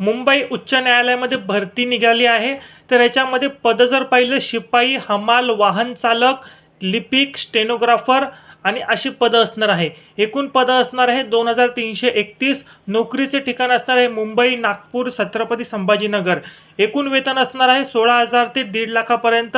मुंबई उच्च न्यायालयामध्ये भरती निघाली आहे. तर याच्यामध्ये पदं जर पाहिलं शिपाई हमाल वाहन चालक लिपिक स्टेनोग्राफर आणि अशी पदं असणार आहे. एकूण पदं असणार आहे दोन हजार तीनशे एकतीस. नोकरीचे ठिकाण असणार आहे मुंबई नागपूर छत्रपती संभाजीनगर. एकूण वेतन असणार आहे सोळा हजार ते दीड लाखापर्यंत.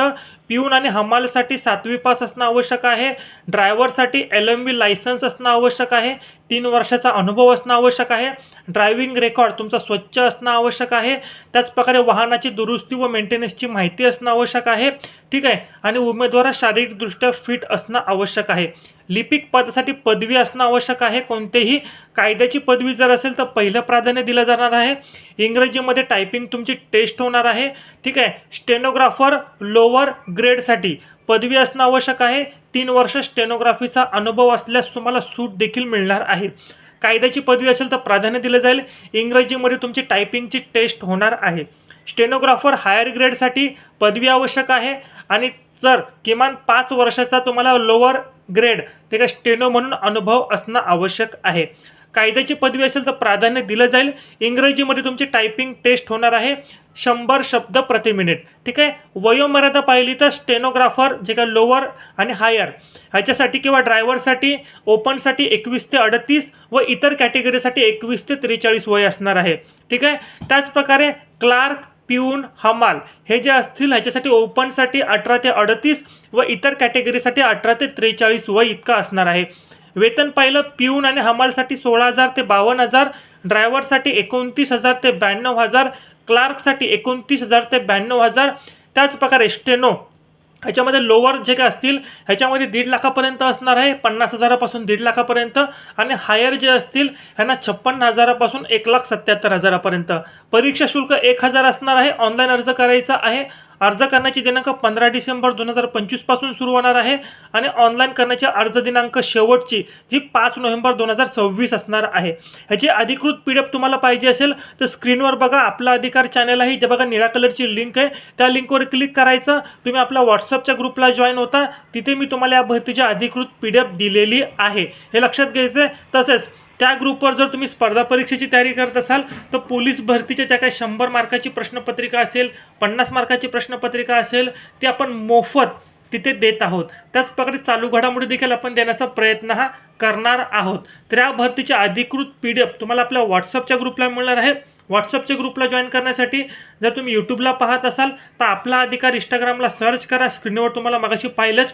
पिऊन आणि हमालसाठी सातवी पास असणं आवश्यक आहे. ड्रायव्हरसाठी एल एम बी लायसन्स असणं आवश्यक आहे. तीन वर्षाचा अनुभव असणं आवश्यक आहे. ड्रायव्हिंग रेकॉर्ड तुमचा स्वच्छ असणं आवश्यक आहे. त्याचप्रकारे वाहनाची दुरुस्ती व मेंटेनन्सची माहिती असणं आवश्यक आहे. ठीक आहे? आणि उमेदवार शारीरिकदृष्ट्या फिट असणं आवश्यक आहे. लिपिक पदासाठी पदवी असणं आवश्यक आहे. कोणतेही कायद्याची पदवी जर असेल तर पहिलं प्राधान्य दिलं जाणार आहे. इंग्रजीमध्ये टायपिंग तुमची टेस्ट होणार आहे. ठीक आहे. स्टेनोग्राफर लोअर ग्रेडसाठी पदवी असणं आवश्यक आहे. तीन वर्ष स्टेनोग्राफीचा अनुभव असल्यास तुम्हाला सूट देखील मिळणार आहे. कायद्याची पदवी असेल तर प्राधान्य दिलं जाईल. इंग्रजीमध्ये तुमची टायपिंगची टेस्ट होणार आहे. स्टेनोग्राफर हायर ग्रेडसाठी पदवी आवश्यक आहे. आणि जर किमान पाच वर्षाचा तुम्हाला लोअर ग्रेड ते का स्टेनो म्हणून अनुभव असणं आवश्यक आहे. कायद्याची पदवी असेल तर प्राधान्य दिलं जाईल. इंग्रजीमध्ये तुमची टायपिंग टेस्ट होणार आहे. शंभर शब्द प्रति मिनिट ठीक आहे? वयोमर्यादा पाहिली तर स्टेनोग्राफर जे काय लोअर आणि हायर ह्याच्यासाठी किंवा ड्रायव्हरसाठी ओपनसाठी एकवीस ते अडतीस व इतर कॅटेगरीसाठी एकवीस ते त्रेचाळीस वय असणार आहे. ठीक आहे? त्याचप्रकारे क्लार्क पिऊन हमाल हे जे असतील ह्याच्यासाठी ओपनसाठी अठरा ते अडतीस व इतर कॅटेगरीसाठी अठरा ते त्रेचाळीस वय इतकं असणार आहे. वेतन पाहिलं पिऊन आणि हमालसाठी सोळा हजार ते बावन्न हजार ड्रायव्हरसाठी एकोणतीस हजार ते ब्याण्णव हजार क्लार्कसाठी एकोणतीस हजार ते ब्याण्णव हजार त्याचप्रकारे एस्टेनो ह्याच्यामध्ये लोअर जे काय असतील ह्याच्यामध्ये दीड लाखापर्यंत असणार आहे पन्नास हजारापासून दीड लाखापर्यंत आणि हायर जे असतील ह्यांना छप्पन्न हजारापासून एक लाख सत्याहत्तर हजारापर्यंत. परीक्षा शुल्क एक हजार असणार आहे ऑनलाईन अर्ज करायचा आहे अर्ज करण्याची दिनांक पंधरा डिसेंबर दोन हजार पंचवीसपासून सुरू होणार आहे आणि ऑनलाईन करण्याची अर्ज दिनांक शेवटची जी पाच नोव्हेंबर दोन हजार सव्वीस असणार आहे. ह्याची अधिकृत पी डी एफ तुम्हाला पाहिजे असेल तर स्क्रीनवर बघा आपला अधिकार चॅनल आहे. इथे बघा निळ्या कलरची लिंक आहे. त्या लिंकवर क्लिक करायचं. तुम्ही आपल्या व्हॉट्सअपच्या ग्रुपला जॉईन होता. तिथे मी तुम्हाला या भरतीची अधिकृत पी डी एफ दिलेली आहे. हे लक्षात घ्यायचं आहे तसेच त्या ग्रुपवर जर तुम्ही स्पर्धा परीक्षेची तयारी करत असाल तर पोलीस भरतीच्या ज्या काही शंभर मार्काची प्रश्नपत्रिका असेल पन्नास मार्काची प्रश्नपत्रिका असेल ती आपण मोफत तिथे देत आहोत. त्याचप्रकारे चालू घडामोडी देखील आपण देण्याचा प्रयत्न हा करणार आहोत. तर या भरतीच्या अधिकृत पी डी एफ तुम्हाला आपल्या व्हॉट्सअपच्या ग्रुपला मिळणार आहे. व्हॉट्सअपच्या ग्रुपला जॉईन करण्यासाठी जर तुम्ही यूट्यूबला पाहत असाल तर आपला अधिकार इंस्टाग्रामला सर्च करा. स्क्रीनवर तुम्हाला मगाशी पाहिलंच.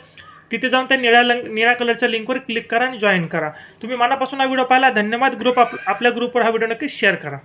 तिथे जाऊन त्या निळ्या लंग निळ्या कलरच्या लिंकवर क्लिक करा आणि जॉईन करा. तुम्ही मनापासून हा व्हिडिओ पाहिला धन्यवाद. ग्रुप आप आपल्या ग्रुपवर हा व्हिडिओ नक्की शेअर करा.